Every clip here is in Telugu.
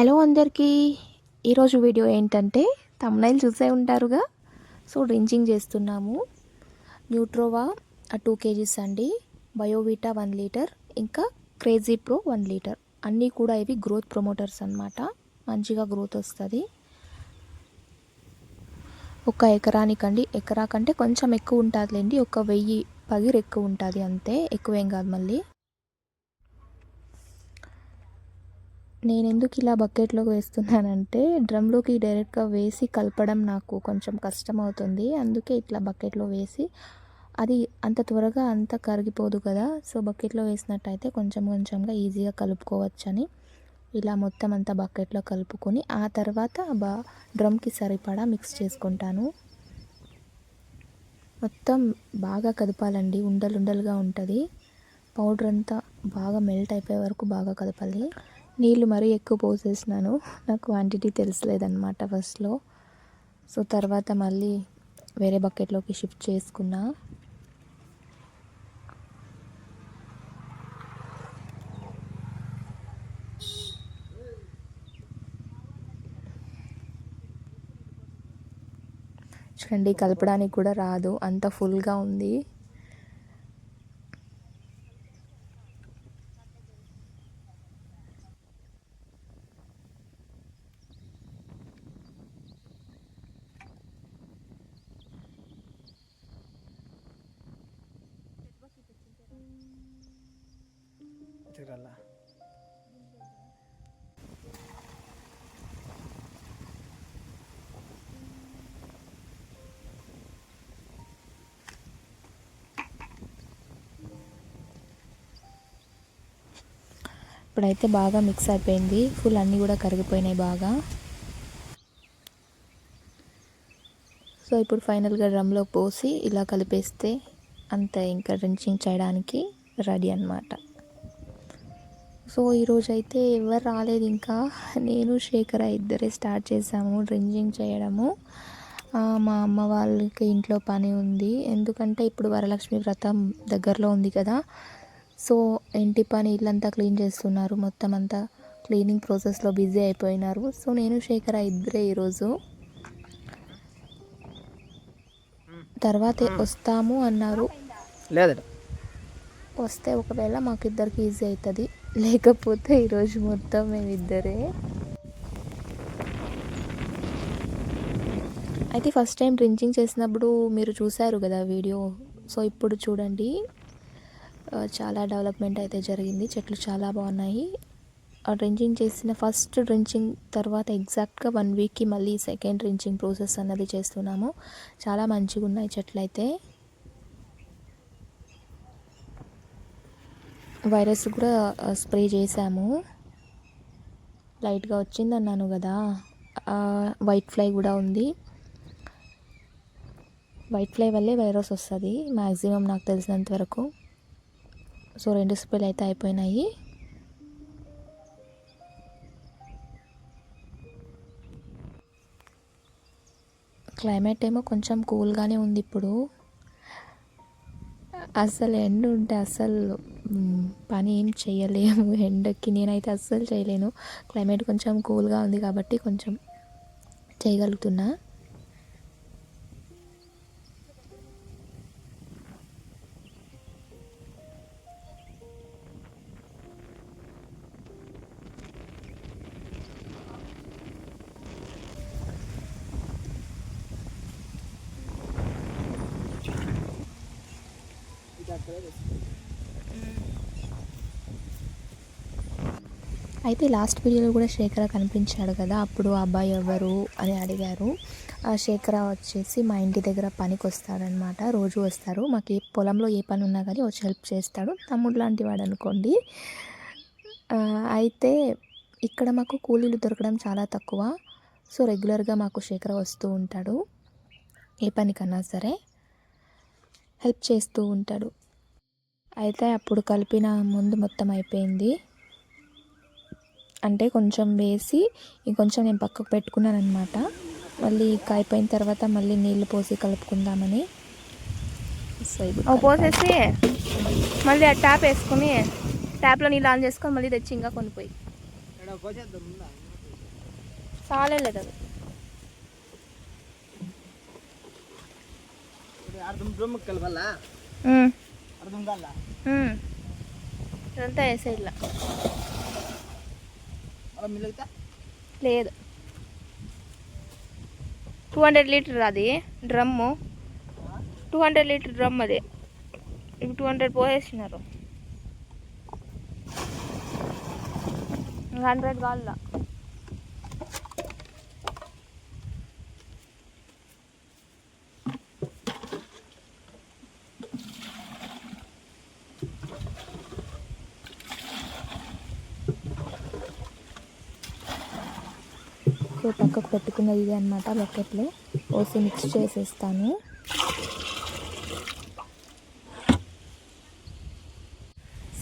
హలో అందరికీ. ఈరోజు వీడియో ఏంటంటే తమ్నైల్ చూసే ఉంటారుగా? సో డ్రింకింగ్ చేస్తున్నాము. న్యూట్రోవా టూ కేజీస్ అండి. బయోవిటా వన్ లీటర్ ఇంకా క్రేజీ ప్రో వన్ లీటర్. అన్నీ కూడా ఇవి గ్రోత్ ప్రమోటర్స్ అన్నమాట. మంచిగా గ్రోత్ వస్తుంది. ఒక ఎకరానికండి. ఎకరా కంటే కొంచెం ఎక్కువ ఉంటుందిలేండి. ఒక వెయ్యి పగిరు ఎక్కువ ఉంటుంది అంతే. ఎక్కువేం కాదు మళ్ళీ. నేను ఎందుకు ఇలా బకెట్లోకి వేస్తున్నానంటే డ్రమ్లోకి డైరెక్ట్గా వేసి కలపడం నాకు కొంచెం కష్టం అవుతుంది అందుకే ఇట్లా బకెట్లో వేసి అది అంత త్వరగా అంత కరిగిపోదు కదా. సో బకెట్లో వేసినట్టయితే కొంచెం కొంచెంగా ఈజీగా కలుపుకోవచ్చని ఇలా మొత్తం అంతా బకెట్లో కలుపుకొని ఆ తర్వాత బా డ్రమ్కి సరిపడా మిక్స్ చేసుకుంటాను. మొత్తం బాగా కదపాలండి. ఉండలుండలుగా ఉంటుంది. పౌడర్ అంతా బాగా మెల్ట్ అయిపోయే వరకు బాగా కదపాలి. నీళ్ళు మరీ ఎక్కువ పోసేసినాను. నాకు క్వాంటిటీ తెలిసలేదన్నమాట ఫస్ట్లో సో తర్వాత మళ్ళీ వేరే బకెట్లోకి షిఫ్ట్ చేసుకున్నా. చూడండి కలపడానికి కూడా రాదు. అంత ఫుల్గా ఉంది. ఇప్పుడైతే బాగా మిక్స్ అయిపోయింది. ఫుల్ అన్నీ కూడా కరిగిపోయినాయి బాగా. సో ఇప్పుడు ఫైనల్గా డ్రమ్లో పోసి ఇలా కలిపేస్తే అంతే ఇంకా రించింగ్ చేయడానికి రెడీ అనమాట సో ఈరోజు అయితే ఎవరు రాలేదు ఇంకా. నేను శేఖర ఇద్దరే స్టార్ట్ చేసాము డ్రింజింగ్ చేయడము. మా అమ్మ వాళ్ళకి ఇంట్లో పని ఉంది. ఎందుకంటే ఇప్పుడు వరలక్ష్మి వ్రతం దగ్గరలో ఉంది కదా. సో ఇంటి పని ఇల్లంతా క్లీన్ చేస్తున్నారు. మొత్తం అంతా క్లీనింగ్ ప్రాసెస్లో బిజీ అయిపోయినారు. సో నేను శేఖర ఇద్దరే ఈరోజు. తర్వాతే వస్తాము అన్నారు. లేదట వస్తే ఒకవేళ మాకు ఇద్దరికి ఈజీ అవుతుంది లేకపోతే ఈరోజు మొత్తం మేమిద్దరే. అయితే ఫస్ట్ టైం డ్రింకింగ్ చేసినప్పుడు మీరు చూశారు కదా వీడియో. సో ఇప్పుడు చూడండి. చాలా డెవలప్మెంట్ అయితే జరిగింది. చెట్లు చాలా బాగున్నాయి. ఆ చేసిన ఫస్ట్ డ్రించింగ్ తర్వాత ఎగ్జాక్ట్గా వన్ వీక్కి మళ్ళీ సెకండ్ డ్రించింగ్ ప్రాసెస్ అన్నది చేస్తున్నాము. చాలా మంచిగా ఉన్నాయి చెట్లు అయితే వైరస్ కూడా స్ప్రే చేశాము. లైట్గా వచ్చింది అన్నాను కదా వైట్ ఫ్లై కూడా ఉంది. వైట్ ఫ్లై వల్లే వైరస్ వస్తుంది. మ్యాక్సిమం నాకు తెలిసినంత వరకు. సో రెండు స్ప్రేలు అయితే అయిపోయినాయి. క్లైమేట్ ఏమో కొంచెం కూల్గానే ఉంది ఇప్పుడు. అసలు ఎండ ఉంటే అసలు పని ఏం చేయలేము ఎండకి నేనైతే అస్సలు చేయలేను. క్లైమేట్ కొంచెం కూల్గా ఉంది కాబట్టి కొంచెం చేయగలుగుతున్నా. అయితే లాస్ట్ వీడియోలో కూడా శేఖర కనిపించాడు కదా అప్పుడు అబ్బాయి ఎవరు అని అడిగారు. ఆ శేఖర వచ్చేసి మా ఇంటి దగ్గర పనికి వస్తాడనమాట రోజు వస్తారు. మాకు ఏ పొలంలో ఏ పని ఉన్నా కానీ వచ్చి హెల్ప్ చేస్తాడు. తమ్ముడు లాంటి వాడు అనుకోండి. అయితే ఇక్కడ మాకు కూలీలు దొరకడం చాలా తక్కువ. సో రెగ్యులర్గా మాకు శేఖర వస్తూ ఉంటాడు. ఏ పనికన్నా సరే హెల్ప్ చేస్తూ ఉంటాడు. అయితే అప్పుడు కలిపిన ముందు మొత్తం అయిపోయింది. అంటే కొంచెం వేసి ఇంకొంచెం నేను పక్కకు పెట్టుకున్నాను అనమాట మళ్ళీ ఇంకా అయిపోయిన తర్వాత మళ్ళీ నీళ్ళు పోసి కలుపుకుందామని. పోసేసి మళ్ళీ ఆ ట్యాప్ వేసుకుని ట్యాప్లో నీళ్ళు ఆన్ చేసుకొని మళ్ళీ తెచ్చి ఇంకా కొనిపోయి సాలేదు అది. ఇదంతా వేసే ఇలా. అలా మిలుగుతా లేదు. టూ హండ్రెడ్ లీటర్ అది drum. Two hundred litre drum అది. ఇప్పుడు టూ హండ్రెడ్ పోసేసినారు. హండ్రెడ్ కావాల పక్కకు పెట్టుకున్నది ఇది అనమాట బకెట్లో పోసి మిక్స్ చేసేస్తాను.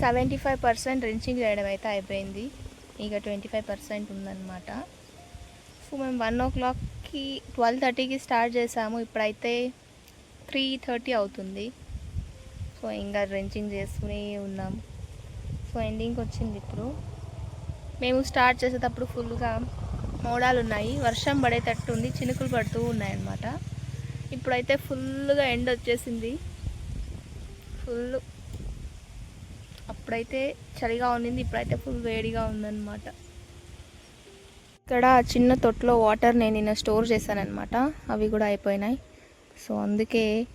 సెవెంటీ ఫైవ్ పర్సెంట్ రించింగ్ చేయడం అయితే అయిపోయింది. ఇక ట్వంటీ ఫైవ్ పర్సెంట్ ఉందన్నమాట. సో మేము వన్ ఓ క్లాక్కి ట్వెల్వ్ థర్టీకి స్టార్ట్ చేసాము. ఇప్పుడైతే త్రీ థర్టీ అవుతుంది. సో ఇంకా రించింగ్ చేసుకుని ఉన్నాం. సో ఎండింగ్కి వచ్చింది ఇప్పుడు. మేము స్టార్ట్ చేసేటప్పుడు ఫుల్గా మోడాలు ఉన్నాయి వర్షం పడేటట్టు ఉంది. చినుకులు పడుతూ ఉన్నాయన్నమాట. ఇప్పుడైతే ఫుల్గా ఎండ్ వచ్చేసింది. ఫుల్ అప్పుడైతే చలిగా ఉండింది. ఇప్పుడైతే ఫుల్ వేడిగా ఉందన్నమాట. ఇక్కడ చిన్న తొట్లో వాటర్ నేను నిన్న స్టోర్ చేశానన్నమాట. అవి కూడా అయిపోయినాయి. సో అందుకే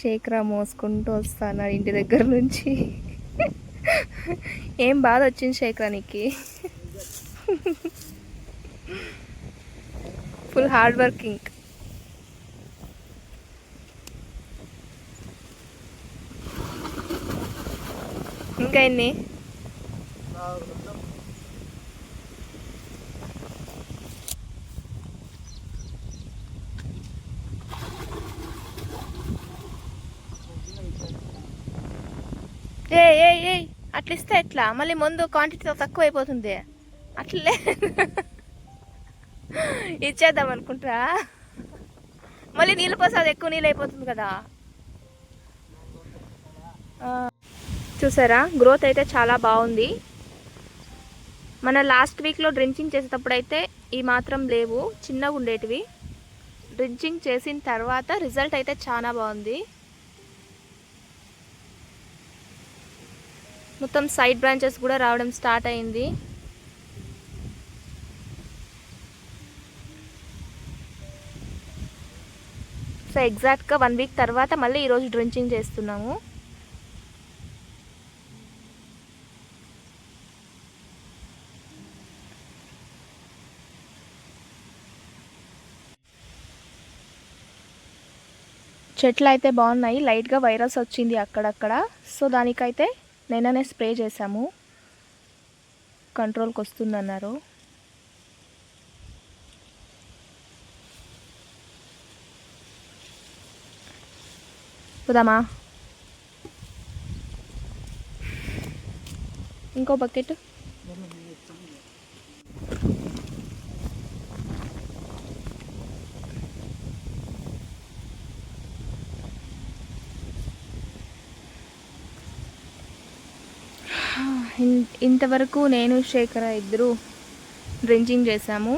శేఖరా మోసుకుంటూ వస్తాను ఇంటి దగ్గర నుంచి. ఏం బాధ వచ్చింది శేఖరానికి నీకు? ఫుల్ హార్డ్ వర్కింగ్ ఇంకా ఎన్ని? ఏ ఏ ఏ అట్లా ఇస్తే ఎట్లా? మళ్ళీ ముందు క్వాంటిటీ తక్కువ అయిపోతుంది అట్లే. ఇచ్చేద్దాం అనుకుంటా మళ్ళీ నీళ్ళు పోస్తే అది ఎక్కువ నీళ్ళు అయిపోతుంది కదా. చూసారా? గ్రోత్ అయితే చాలా బాగుంది. మన లాస్ట్ వీక్లో డ్రించింగ్ చేసేటప్పుడు అయితే ఈ మాత్రం లేవు. చిన్నగా ఉండేటివి. డ్రించింగ్ చేసిన తర్వాత రిజల్ట్ అయితే చాలా బాగుంది. మొత్తం సైడ్ బ్రాంచెస్ కూడా రావడం స్టార్ట్ అయింది. సో ఎగ్జాక్ట్గా వన్ వీక్ తర్వాత మళ్ళీ ఈరోజు డ్రించింగ్ చేస్తున్నాము. చెట్లు అయితే బాగున్నాయి లైట్గా వైరస్ వచ్చింది అక్కడక్కడ. సో దానికైతే నిన్ననే స్ప్రే చేసాము కంట్రోల్కి వస్తుందన్నారు. పోదామా ఇంకో బకెట్. ఇంతవరకు నేను శేఖర ఇద్దరు డ్రింకింగ్ చేశాము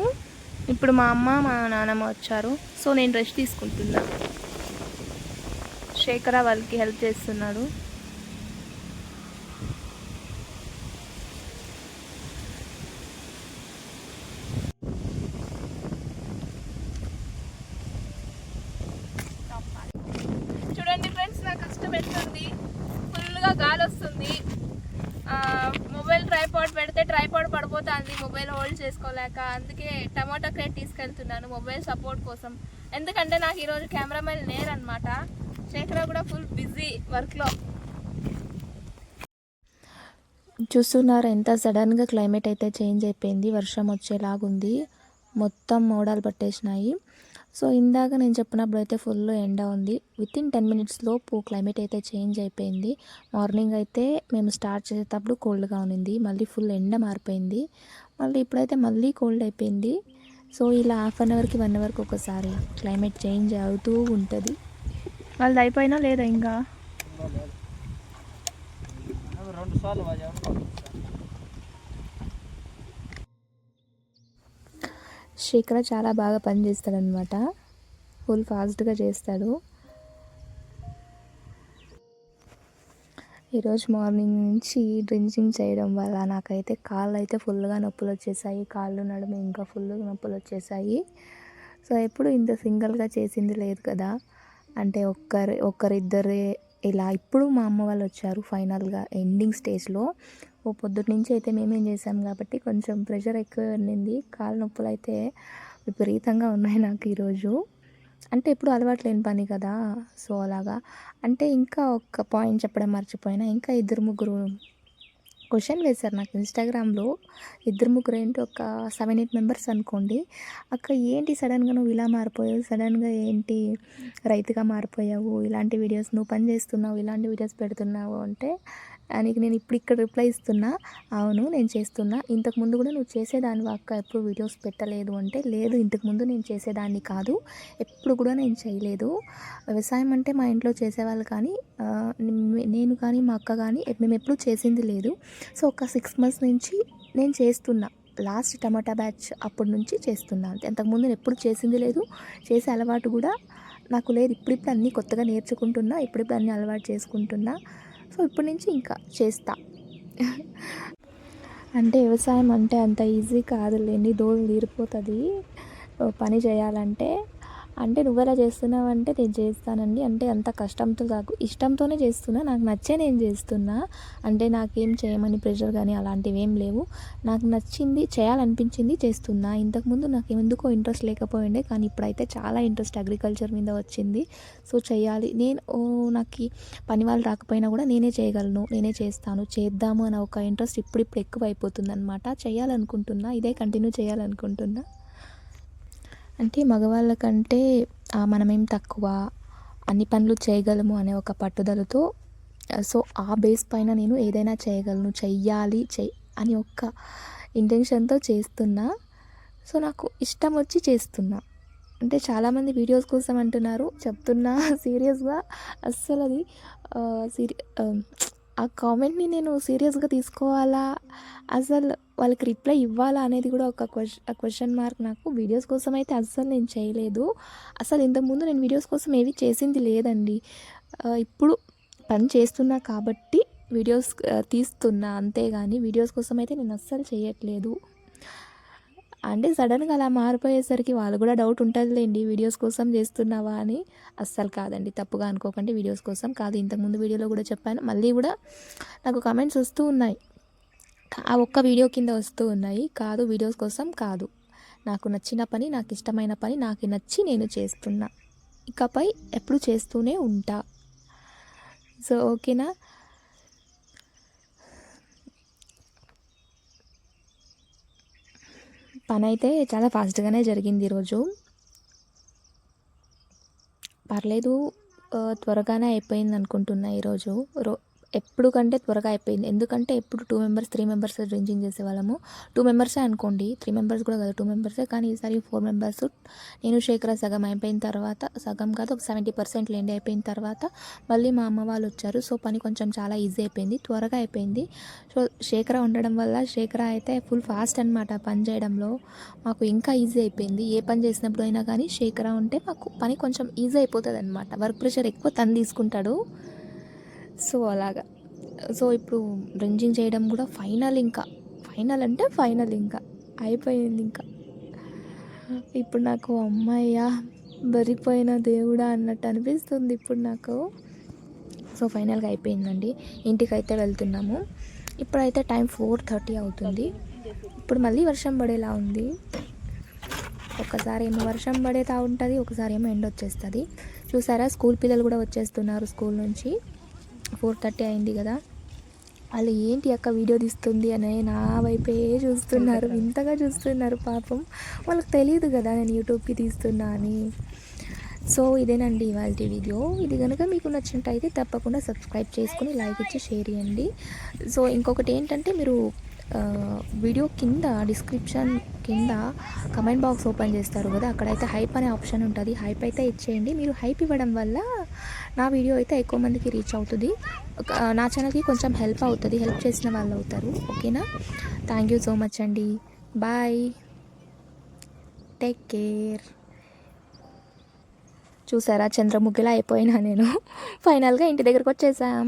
ఇప్పుడు మా అమ్మ మా నాన్నమ్మ వచ్చారు. సో నేను రెస్ట్ తీసుకుంటున్నాను శేఖర వాళ్ళకి హెల్ప్ చేస్తున్నాడు. చూడండి ఫ్రెండ్స్ నా కష్టం ఎట్లుంది? ఫుల్గా గాలి వస్తుంది మొబైల్ ట్రైపాడ్ పెడితే ట్రైపాడ్ పడిపోతుంది. మొబైల్ హోల్డ్ చేసుకోలేక అందుకే టమాటా క్రేట్ తీసుకెళ్తున్నాను మొబైల్ సపోర్ట్ కోసం. ఎందుకంటే నాకు ఈరోజు కెమెరామెన్ లేరనమాట శేఖర కూడా ఫుల్ బిజీ వర్క్లో చూస్తున్నారు ఎంత సడన్గా క్లైమేట్ అయితే చేంజ్ అయిపోయింది వర్షం వచ్చేలాగుంది మొత్తం మోడాలు పట్టేసినాయి. సో ఇందాక నేను చెప్పినప్పుడు అయితే ఫుల్ ఎండ ఉంది. విత్ ఇన్ టెన్ మినిట్స్లోపు క్లైమేట్ అయితే చేంజ్ అయిపోయింది. మార్నింగ్ అయితే మేము స్టార్ట్ చేసేటప్పుడు కోల్డ్గా ఉన్నింది. మళ్ళీ ఫుల్ ఎండ మారిపోయింది. మళ్ళీ ఇప్పుడైతే మళ్ళీ కోల్డ్ అయిపోయింది. సో ఇలా హాఫ్ అన్ అవర్కి వన్ అవర్కి ఒకసారి క్లైమేట్ చేంజ్ అవుతూ ఉంటుంది. వాళ్ళది అయిపోయినా లేదా ఇంకా? అవి చాలా బాగా పనిచేస్తాడనమాట ఫుల్ ఫాస్ట్గా చేస్తాడు. ఈరోజు మార్నింగ్ నుంచి డ్రింకింగ్ చేయడం వల్ల నాకైతే కాళ్ళు అయితే ఫుల్గా నొప్పులు వచ్చేసాయి కాళ్ళు నడుము ఇంకా ఫుల్గా నొప్పులు వచ్చేసాయి సో ఎప్పుడు ఇంత సింగిల్గా చేసింది లేదు కదా. అంటే ఒక్కరి ఒక్కరిద్దరే ఇలా ఇప్పుడు మా అమ్మ వాళ్ళు వచ్చారు ఫైనల్గా ఎండింగ్ స్టేజ్లో. ఓ పొద్దుటి నుంచి అయితే మేమేం చేసాం కాబట్టి కొంచెం ప్రెషర్ ఎక్కువ ఉండింది కాలు నొప్పులు అయితే విపరీతంగా ఉన్నాయి నాకు ఈరోజు. అంటే ఎప్పుడు అలవాటు లేని పని కదా సో అలాగా. అంటే ఇంకా ఒక పాయింట్ చెప్పడం మర్చిపోయినా ఇంకా ఇద్దరు ముగ్గురు క్వశ్చన్ వేశారు నాకు ఇన్స్టాగ్రామ్లో ఇద్దరు ముగ్గురు ఏంటి ఒక సెవెన్ ఎయిట్ మెంబర్స్ అనుకోండి. అక్క ఏంటి సడన్గా నువ్వు ఇలా మారిపోయావు? సడన్గా ఏంటి రైతుగా మారిపోయావు? ఇలాంటి వీడియోస్ నువ్వు పని చేస్తున్నావు ఇలాంటి వీడియోస్ పెడుతున్నావు అంటే నీకు నేను ఇప్పుడు ఇక్కడ రిప్లై ఇస్తున్నా. అవును నేను చేస్తున్నా. ఇంతకు ముందు కూడా నువ్వు చేసేదాన్ని అక్క ఎప్పుడు వీడియోస్ పెట్టలేదు అంటే లేదు. ఇంతకు ముందు నేను చేసేదాన్ని కాదు. ఎప్పుడు కూడా నేను చేయలేదు. వ్యవసాయం అంటే మా ఇంట్లో చేసేవాళ్ళు కానీ నేను కానీ మా అక్క కానీ మేము ఎప్పుడు చేసింది లేదు. సో ఒక సిక్స్ మంత్స్ నుంచి నేను చేస్తున్నా. లాస్ట్ టమాటా బ్యాచ్ అప్పటి నుంచి చేస్తున్నా అంతే. అంతకుముందు నేను ఎప్పుడు చేసింది లేదు. చేసే అలవాటు కూడా నాకు లేదు. ఇప్పుడిప్పుడు అన్నీ కొత్తగా నేర్చుకుంటున్నా. ఇప్పుడిప్పుడు అన్నీ అలవాటు చేసుకుంటున్నా. సో ఇప్పటి నుంచి ఇంకా చేస్తా. అంటే వ్యవసాయం అంటే అంత ఈజీ కాదులేండి దోలు తీరిపోతుంది. పని చేయాలంటే అంటే నువ్వెలా చేస్తున్నావు అంటే నేను చేస్తానండి. అంటే అంత కష్టంతో కాకు ఇష్టంతోనే చేస్తున్నా. నాకు నచ్చే నేను చేస్తున్నా. అంటే నాకేం చేయమని ప్రెషర్ కానీ అలాంటివి ఏం లేవు. నాకు నచ్చింది చేయాలనిపించింది చేస్తున్నా. ఇంతకుముందు నాకు ఎందుకో ఇంట్రెస్ట్ లేకపోయిండే. కానీ ఇప్పుడైతే చాలా ఇంట్రెస్ట్ అగ్రికల్చర్ మీద వచ్చింది. సో చేయాలి. నేను ఓ, నాకు పని వాళ్ళు రాకపోయినా కూడా నేనే చేయగలను. నేనే చేస్తాను. చేద్దాము అనే ఒక ఇంట్రెస్ట్ ఇప్పుడిప్పుడు ఎక్కువ అయిపోతుంది అనమాట చేయాలనుకుంటున్నా. ఇదే కంటిన్యూ చేయాలనుకుంటున్నా. అంటే మగవాళ్ళకంటే మనమేం తక్కువ అన్ని పనులు చేయగలము అనే ఒక పట్టుదలతో సో ఆ బేస్ పైన నేను ఏదైనా చేయగలను చెయ్యాలి చెయ్ అని ఒక్క ఇంటెన్షన్తో చేస్తున్నా. సో నాకు ఇష్టం వచ్చి చేస్తున్నా. అంటే చాలామంది వీడియోస్ కోసం అంటున్నారు చెప్తున్నా సీరియస్గా. అస్సలు అది సీరి ఆ కామెంట్ని నేను సీరియస్గా తీసుకోవాలా? అసలు వాళ్ళకి రిప్లై ఇవ్వాలా అనేది కూడా ఒక క్వశ్చన్ క్వశ్చన్ మార్క్ నాకు. వీడియోస్ కోసం అయితే అస్సలు నేను చేయలేదు. అసలు ఇంతకుముందు నేను వీడియోస్ కోసం ఏవి చేసింది లేదండి. ఇప్పుడు పని చేస్తున్నా కాబట్టి వీడియోస్ తీస్తున్నా అంతేగాని వీడియోస్ కోసం అయితే నేను అస్సలు చేయట్లేదు. అంటే సడన్గా అలా మారిపోయేసరికి వాళ్ళు కూడా డౌట్ ఉంటుందిలేండి వీడియోస్ కోసం చేస్తున్నావా అని. అస్సలు కాదండి తప్పుగా అనుకోకండి వీడియోస్ కోసం కాదు. ఇంతకుముందు వీడియోలో కూడా చెప్పాను మళ్ళీ కూడా నాకు కమెంట్స్ వస్తూ ఉన్నాయి. ఆ ఒక్క వీడియో కింద వస్తూ ఉన్నాయి కాదు వీడియోస్ కోసం కాదు. నాకు నచ్చిన పని నాకు ఇష్టమైన పని నాకు నచ్చి నేను చేస్తున్నా. ఇకపై ఎప్పుడు చేస్తూనే ఉంటా. సో ఓకేనా? పని అయితే చాలా ఫాస్ట్గానే జరిగింది ఈరోజు. పర్లేదు త్వరగానే అయిపోయింది అనుకుంటున్నా ఈరోజు. రో ఎప్పుడు కంటే త్వరగా అయిపోయింది. ఎందుకంటే ఎప్పుడు two members three members drinking చేసేవాళ్ళము. టూ మెంబర్సే అనుకోండి త్రీ మెంబర్స్ కూడా కాదు టూ మెంబర్సే కానీ ఈసారి ఫోర్ మెంబర్స్ నేను శేఖర సగం అయిపోయిన తర్వాత సగం కాదు ఒక సెవెంటీ పర్సెంట్ లేండి అయిపోయిన తర్వాత మళ్ళీ మా అమ్మ వాళ్ళు వచ్చారు. సో పని కొంచెం చాలా ఈజీ అయిపోయింది త్వరగా అయిపోయింది. సో శేఖర ఉండడం వల్ల శేఖర అయితే ఫుల్ ఫాస్ట్ అనమాట పని చేయడంలో. మాకు ఇంకా ఈజీ అయిపోయింది. ఏ పని చేసినప్పుడు అయినా కానీ శేఖర ఉంటే మాకు పని కొంచెం ఈజీ అయిపోతుంది అనమాట వర్క్ ప్రెషర్ ఎక్కువ తను తీసుకుంటాడు. సో అలాగా. సో ఇప్పుడు రంజింగ్ చేయడం కూడా ఫైనల్ ఇంకా. ఫైనల్ అంటే ఫైనల్ ఇంకా. అయిపోయింది ఇంకా. ఇప్పుడు నాకు అమ్మాయ్యా బరిపోయిన దేవుడా అన్నట్టు అనిపిస్తుంది ఇప్పుడు నాకు. సో ఫైనల్గా అయిపోయిందండి. ఇంటికి అయితే వెళ్తున్నాము. ఇప్పుడైతే టైం ఫోర్ థర్టీ అవుతుంది. ఇప్పుడు మళ్ళీ వర్షం పడేలా ఉంది. ఒకసారి ఏమో వర్షం పడేతా ఉంటుంది ఒకసారి ఏమో ఎండ వచ్చేస్తుంది చూసారా? స్కూల్ పిల్లలు కూడా వచ్చేస్తున్నారు స్కూల్ నుంచి. ఫోర్ థర్టీ అయింది కదా. వాళ్ళు ఏంటి అక్క వీడియో తీస్తుంది అని నా వైపే చూస్తున్నారు. వింతగా చూస్తున్నారు పాపం. వాళ్ళకి తెలియదు కదా నేను యూట్యూబ్కి తీస్తున్నా అని. సో ఇదేనండి ఇవాళ వీడియో. ఇది కనుక మీకు నచ్చినట్టయితే తప్పకుండా సబ్స్క్రైబ్ చేసుకుని లైక్ ఇచ్చి షేర్ చేయండి. సో ఇంకొకటి ఏంటంటే మీరు వీడియో కింద డిస్క్రిప్షన్ కింద కమెంట్ బాక్స్ ఓపెన్ చేస్తారు కదా. అక్కడైతే హైప్ అనే ఆప్షన్ ఉంటుంది. హైప్ అయితే ఇచ్చేయండి. మీరు హైప్ ఇవ్వడం వల్ల నా వీడియో అయితే ఎక్కువ మందికి రీచ్ అవుతుంది. నా ఛానల్కి కొంచెం హెల్ప్ అవుతుంది. హెల్ప్ చేసిన వాళ్ళు అవుతారు. ఓకేనా? థ్యాంక్ యూ సో మచ్ అండి. బాయ్ టేక్ కేర్ చూసారా? చంద్రముగ్గిలా అయిపోయినా నేను. ఫైనల్గా ఇంటి దగ్గరకు వచ్చేసాం.